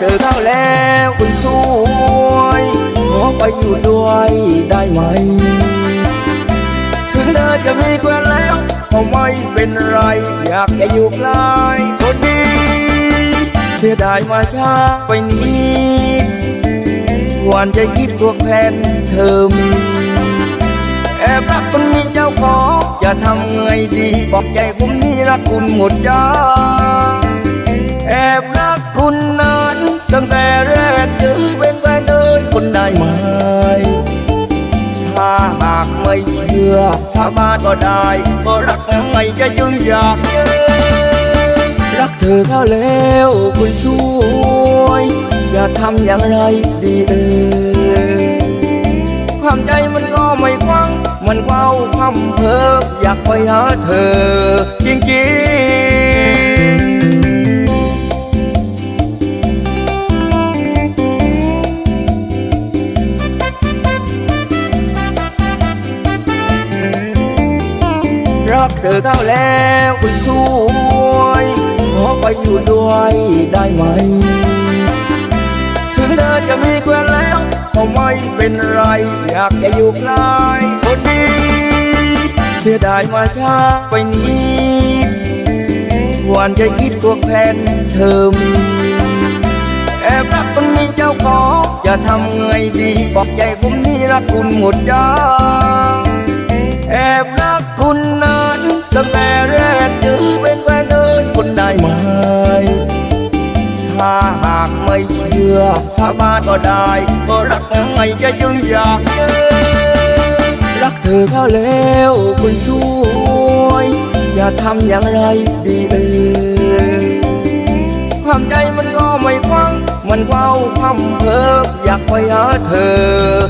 เจอเข้าแล้วคุณสวยขอไปอยู่ด้วยได้ไหม ถึงเธอจะมีแฟนแล้วก็ไม่เป็นไร อยากจะอยู่ใกล้คนดีเสียดายมาช้าไปนี้วันจะคิดพวกแฟนเธอมีแอบรักคนมีเจ้าของอย่าทำไงดี บอกใจผมนี่รักคุณหมดใจ ตั้งแต่แรกเจอเป็นแฟนเดินคนได้ไหม ถ้าหากไม่เชื่อถ้าบ้านก็ได้ก็รักยังไงจะยืนอยากเยอะรักเธอเข้าแล้วคุณช่วย อย่าทำอย่างไรดีเออความใจมันก็ไม่กว้าง มันเว้าพำเพออยากไปหาเธอ จริง รักเธอเข้าแล้วคุณสวยขอไปอยู่ด้วยได้ไหม ถึงเธอจะมีแฟนแล้วก็ไม่เป็นไร อยากจะอยู่ใกล้คนดีเสียดายมาช้าไปนี้วันใจคิดตัวแฟนเธอมีแอบรักคนมีเจ้าของจะทำไงดี บอกใจผมนี่รักคุณหมดใจแอบรักคุณนาน ตั้งแต่แรกเจอเป็นแฟนเดินคนได้ไหม ถ้าหากไม่เชื่อ ถ้าบ้านก็ได้ก็รักยังไงจะยึงอยากเจอรักเธอเข้าแล้วคุณช่วย อย่าทำอย่างไรดีเออความใจมันก็ไม่กว้างมันเว้าพำเพออยากไปหาเธอ